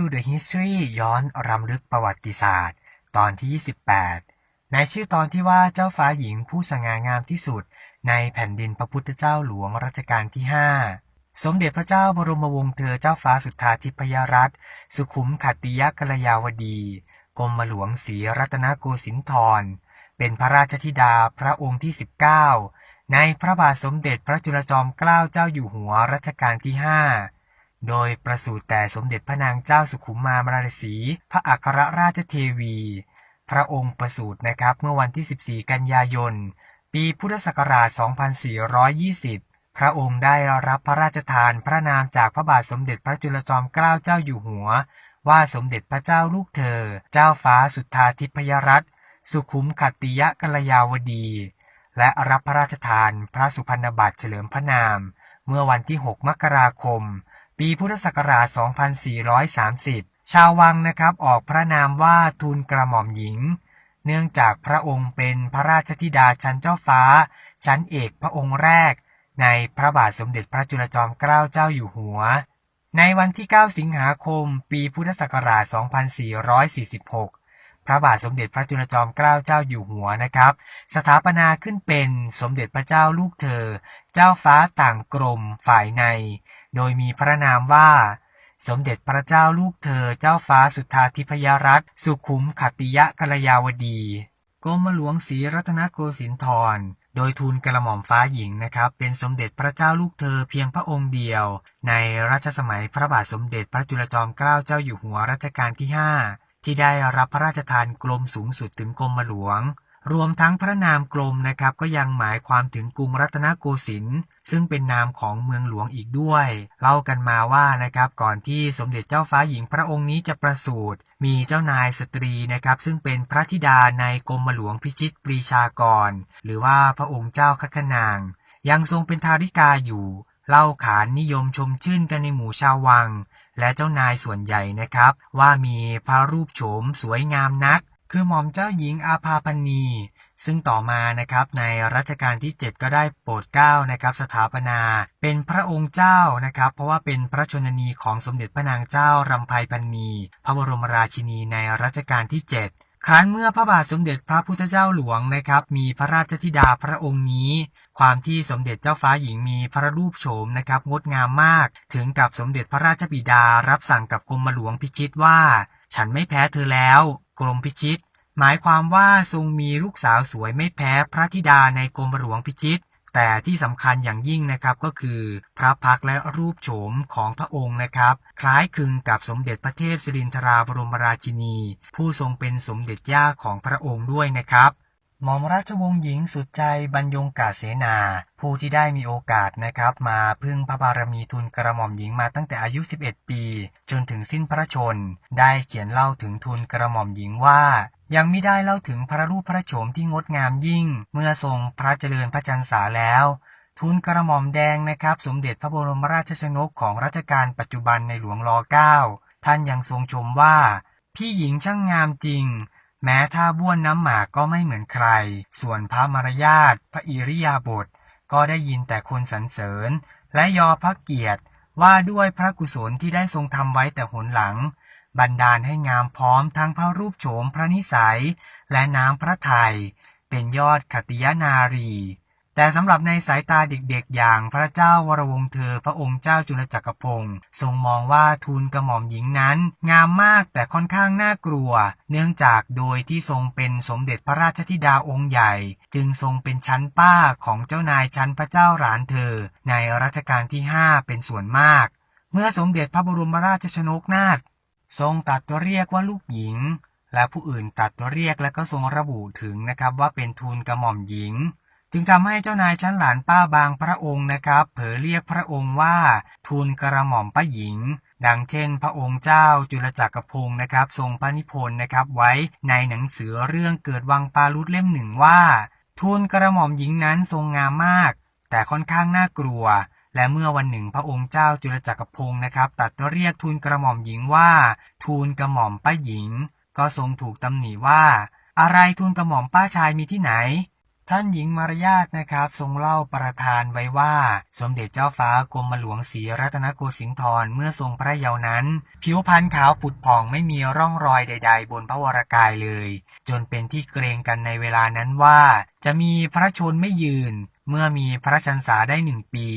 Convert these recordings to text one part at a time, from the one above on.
To the History ย้อนรำลึกประวัติศาสตร์ ตอนที่ 28 ในชื่อตอนที่ว่าเจ้าฟ้าหญิงผู้สง่างามที่สุด ในแผ่นดินพระพุทธเจ้าหลวงรัชกาลที่ 5 สมเด็จพระเจ้าบรมวงศ์เธอเจ้าฟ้าสุทธาธิพยรัตน์สุขุมขัตติยกัลยาวดี กรมหลวงศรีรัตนโกสินทร์เป็นพระราชธิดาพระองค์ที่ 19 ในพระบาทสมเด็จพระจุลจอมเกล้าเจ้าอยู่หัวรัชกาลที่ 5 โดยประสูติแต่สมเด็จพระนางเจ้าสุขุมมามราสีพระอัครราชเทวี พระองค์ประสูตินะครับเมื่อวันที่ 14 กันยายน ปีพุทธศักราช 2420 พระองค์ได้รับพระราชทานพระนามจากพระบาทสมเด็จพระจุลจอมเกล้าเจ้าอยู่หัว ว่าสมเด็จพระเจ้าลูกเธอ เจ้าฟ้าสุทธาธิพยรัตน์สุขุมขัตติยะกัลยาวดี และรับพระราชทานพระสุพรรณบัตรเฉลิมพระนาม เมื่อวันที่ 6 มกราคม ปีพุทธศักราช 2430 ชาววังนะครับออกพระนามว่าทูลกระหม่อมหญิง เนื่องจากพระองค์เป็นพระราชธิดาชั้นเจ้าฟ้า ชั้นเอกพระองค์แรก ในพระบาทสมเด็จพระจุลจอมเกล้าเจ้าอยู่หัว ในวันที่ 9 สิงหาคม ปีพุทธศักราช 2446 พระบาทสมเด็จพระจุลจอมเกล้าเจ้าอยู่หัวนะครับ สถาปนาขึ้นเป็นสมเด็จพระเจ้าลูกเธอ เจ้าฟ้าต่างกรมฝ่ายใน โดยมีพระนามว่า สมเด็จพระเจ้าลูกเธอ เจ้าฟ้าสุทธาธิพยรัตน์สุขุมขัตติยะกัลยาวดีกรมหลวงศรีรัตนโกสินทร์โดยทูลกระหม่อมฟ้าหญิงนะครับ เป็นสมเด็จพระเจ้าลูกเธอเพียงพระองค์เดียว ในรัชสมัยพระบาทสมเด็จพระจุลจอมเกล้าเจ้าอยู่หัวรัชกาลที่ 5 ที่ได้รับพระราชทานกรมสูงสุดถึงกรมหลวง รวมทั้งพระนามกรมนะครับก็ยังหมายความถึงกรุงรัตนโกสินทร์ซึ่งเป็นนามของเมืองหลวงอีกด้วย เล่ากันมาว่านะครับก่อนที่สมเด็จเจ้าฟ้าหญิงพระองค์นี้จะประสูติมีเจ้านายสตรีนะครับ ซึ่งเป็นพระธิดาในกรมหลวงพิชิตปรีชากร หรือว่าพระองค์เจ้าคัคนาง ยังทรงเป็นทาริกาอยู่เล่าขานนิยมชมชื่นกันในหมู่ชาววัง และเจ้านายส่วนใหญ่นะครับ ว่ามีพระรูปโฉมสวยงามนัก คือหม่อมเจ้าหญิงอาภาปณี ซึ่งต่อมานะครับในรัชกาลที่ 7 ก็ได้โปรดเกล้านะครับสถาปนา เป็นพระองค์เจ้านะครับ เพราะว่าเป็นพระชนนีของสมเด็จพระนางเจ้า รำไพพันนี พระบรมราชินีในรัชกาลที่ 7 ครั้นเมื่อพระบาทสมเด็จพระพุทธเจ้าหลวงนะครับ มีพระราชธิดาพระองค์นี้ ความที่สมเด็จเจ้าฟ้าหญิงมีพระรูปโฉมนะครับ งดงามมาก ถึงกับสมเด็จพระราชบิดารับสั่งกับกรมหลวงพิชิตว่า ฉันไม่แพ้เธอแล้ว กรมพิชิต หมายความว่าทรงมีลูกสาวสวยไม่แพ้พระธิดาในกรมหลวงพิชิต แต่ที่สำคัญอย่างยิ่งนะครับก็คือ พระพักและรูปโฉมของพระองค์นะครับ คล้ายคลึงกับสมเด็จพระเทพสิรินทราบรมราชินี ผู้ทรงเป็นสมเด็จย่าของพระองค์ด้วยนะครับหม่อมราชวงศ์หญิงสุดใจบรรยงกาเสนา ผู้ที่ได้มีโอกาสนะครับ มาพึ่งพระบารมีทุนกระหม่อมหญิงมาตั้งแต่อายุ 11 ปี จนถึงสิ้นพระชน ได้เขียนเล่าถึงทุนกระหม่อมหญิงว่า ยังไม่ได้เล่าถึงพระรูปพระโฉมที่งดงามยิ่ง เมื่อทรงพระเจริญพระจันษาแล้ว ทุนกระหม่อมแดงนะครับ สมเด็จพระบรมราชชนกของรัชกาลปัจจุบันในหลวงรอเก้าท่านยังทรงชมว่า พี่หญิงช่างงามจริง แม้ท่าบ้วนน้ำหมากก็ไม่เหมือนใคร ส่วนพระมารยาทพระอิริยาบถก็ได้ยินแต่คนสรรเสริญ และยอพระเกียรติว่าด้วยพระกุศลที่ได้ทรงทำไว้แต่หนหลัง บันดาลให้งามพร้อมทั้งพระรูปโฉมพระนิสัย และน้ำพระทัยเป็นยอดขติยนารี แต่สำหรับในสายตาเด็กๆ อย่างพระเจ้าวรวงเธอพระองค์เจ้าจุลจักรพงศ์ทรงมองว่าทูลกระหม่อมหญิงนั้น งามมากแต่ค่อนข้างน่ากลัว เนื่องจากโดยที่ทรงเป็นสมเด็จพระราชธิดาองค์ใหญ่ จึงทรงเป็นชั้นป้าของเจ้านายชั้นพระเจ้าหลานเธอ ในรัชกาลที่ 5 เป็นส่วนมาก เมื่อสมเด็จพระบรมราชชนกนาถ ทรงตรัดเรียกว่าลูกหญิง และผู้อื่นตรัดเรียกและก็ทรงระบุถึงนะครับว่าเป็นทูลกระหม่อมหญิง จึงทำให้เจ้านายชั้นหลานป้าบางพระองค์นะครับเผยเรียกพระองค์ว่า ทูลกระหม่อมป้าหญิง ดังเช่น พระองค์เจ้าจุลจักรพงศ์นะครับ ทรงพระนิพนธ์นะครับไว้ในหนังสือเรื่องเกิดวังปาลุดเล่มหนึ่งว่า ทูลกระหม่อมหญิงนั้นทรงงามมาก แต่ค่อนข้างน่ากลัว และเมื่อวันหนึ่งพระองค์เจ้าจุลจักรพงศ์นะครับตัดเรียกทูลกระหม่อมหญิงว่า ทูลกระหม่อมป้าหญิง ก็ทรงถูกตำหนิว่า อะไรทูลกระหม่อมป้าชายมีที่ไหน ท่านหญิงมารยาทนะครับ ทรงเล่าประทานไว้ว่า สมเด็จเจ้าฟ้ากรมหลวงศรีรัตนโกสินทร์เมื่อทรงพระเยาว์นั้น ผิวพรรณขาวผุดผ่องไม่มีร่องรอยใด ๆ บนพระวรกายเลย จนเป็นที่เกรงกันในเวลานั้นว่า จะมีพระชนไม่ยืนเมื่อมีพระชันษาได้หนึ่งปี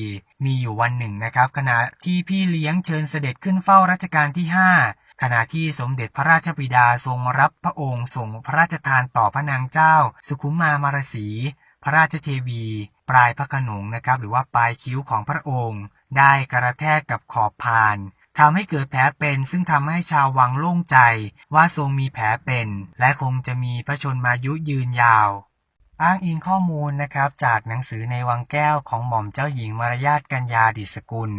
มีอยู่วันหนึ่งนะครับ ขณะที่พี่เลี้ยงเชิญเสด็จขึ้นเฝ้ารัชกาลที่ห้าขณะที่สมเด็จพระราชบิดาทรงรับพระองค์ส่งพระราชทานต่อพระนางเจ้า สุขุมมามารสี พระราชเทวี ปลายพระขนงนะครับ หรือว่าปลายคิ้วของพระองค์ ได้กระแทกกับขอบพานทำให้เกิดแผลเป็นซึ่งทำให้ชาววังโล่งใจว่าทรงมีแผลเป็น และคงจะมีพระชนมายุยืนยาว อ้างอิงข้อมูลนะครับจากหนังสือในวังแก้วของหม่อมเจ้าหญิงมารยาทกัญญาดิสกุล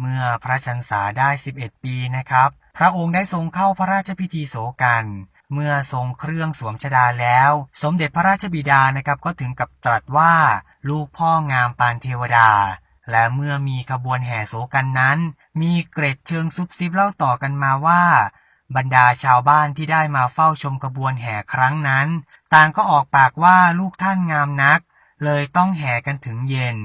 เมื่อพระชันษาได้ 11 ปีนะครับ พระองค์ได้ทรงเข้าพระราชพิธีโสกันเมื่อทรงเครื่องสวมชดาแล้ว สมเด็จพระราชบิดานะครับก็ถึงกับตรัสว่าลูกพ่องามปานเทวดา และเมื่อมีขบวนแห่โสกันนั้น มีเกร็ดเชิงซุบซิบเล่าต่อกันมาว่า บรรดาชาวบ้านที่ได้มาเฝ้าชมขบวนแห่ครั้งนั้น ต่างก็ออกปากว่าลูกท่านงามนัก เลยต้องแห่กันถึงเย็น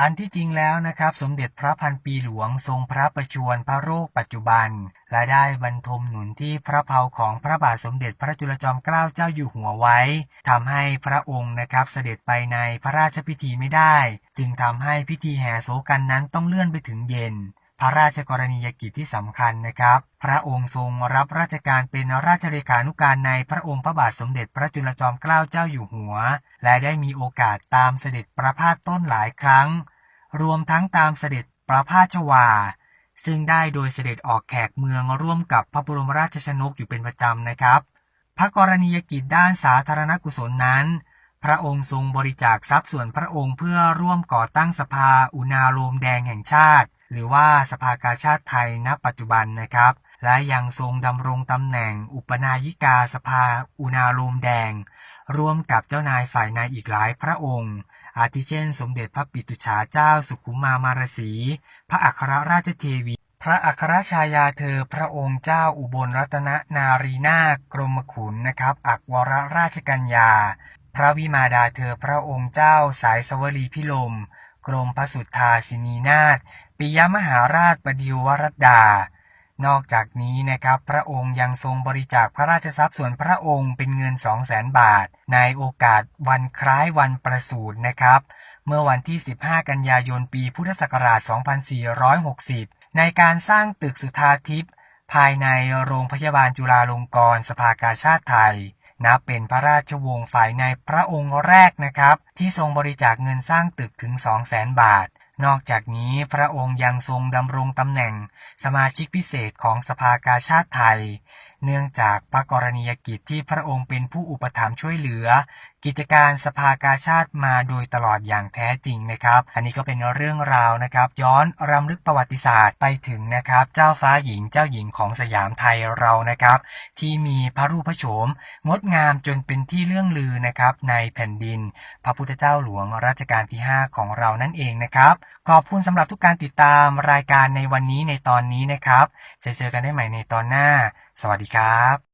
อันที่จริงแล้วนะครับ สมเด็จพระพันปีหลวงทรงพระประชวรพระโรคปัจจุบัน และได้บรรทมหนุนที่พระเพาของพระบาทสมเด็จพระจุลจอมเกล้าเจ้าอยู่หัวไว้ทำให้พระองค์นะครับเสด็จไปในพระราชพิธีไม่ได้ จึงทำให้พิธีแห่โศกันนั้นต้องเลื่อนไปถึงเย็น พระราชกรณียกิจที่สำคัญนะครับ พระองค์ทรงรับราชการเป็นราชเลขานุการในพระองค์พระบาทสมเด็จพระจุลจอมเกล้าเจ้าอยู่หัว และได้มีโอกาสตามเสด็จประพาสต้นหลายครั้ง รวมทั้งตามเสด็จประพาสชวา ซึ่งได้โดยเสด็จออกแขกเมืองร่วมกับพระบรมราชชนกอยู่เป็นประจำนะครับ พระกรณียกิจด้านสาธารณกุศลนั้นพระองค์ทรงบริจาคทรัพย์ส่วนพระองค์เพื่อร่วมก่อตั้งสภาอุณาโลมแดงแห่งชาติ หรือว่าสภากาชาติไทยณปัจจุบันนะครับ และยังทรงดำรงตำแหน่งอุปนายิกาสภาอุณาโลมแดง ร่วมกับเจ้านายฝ่ายในอีกหลายพระองค์ อาทิเช่น สมเด็จพระปิตุฉาเจ้าสุขุมมามารสี พระอัครราชเทวี พระอัครชายาเธอพระองค์เจ้าอุบลรัตนนารีนากรมขุนนะครับ อักวรราชกัญญา พระวิมาดาเธอพระองค์เจ้าสายสวลีพิลมกรมพระสุทธาสินีนาถ ปิยมหาราชบดิวรดา นอกจากนี้นะครับ พระองค์ยังทรงบริจาคพระราชทรัพย์ส่วนพระองค์เป็นเงิน 2 0 0แสนบาท ในโอกาสวันคล้ายวันประสูตินะครับ เมื่อวันที่ 15 กันยายนปีพุทธศักราช 2460 ในการสร้างตึกสุทาทิพย์ภายในโรงพยาบาลจุฬาลงกรณ์สภากาชาติไทยนับเป็นพระราชวงศ์ฝ่ายในพระองค์แรกนะครับ ที่ทรงบริจาคเงินสร้างตึกถึง 2 0 0แสนบาท นอกจากนี้พระองค์ยังทรงดำรงตำแหน่งสมาชิกพิเศษของสภากาชาติไทย เนื่องจากพระกรณียกิจที่พระองค์เป็นผู้อุปถัมภ์ช่วยเหลือ กิจการสภากาชาติมาโดยตลอดอย่างแท้จริงนะครับ อันนี้ก็เป็นเรื่องราวนะครับ ย้อนรำลึกประวัติศาสตร์ไปถึงนะครับ เจ้าฟ้าหญิงเจ้าหญิงของสยามไทยเรานะครับ ที่มีพระรูปพระโฉมงดงามจนเป็นที่เรื่องลือนะครับในแผ่นดิน พระพุทธเจ้าหลวงรัชกาลที่ 5 ของเรานั่นเองนะครับขอบคุณสำหรับทุกการติดตามรายการในวันนี้ในตอนนี้นะครับจะเจอกันได้ใหม่ในตอนหน้า สวัสดีครับ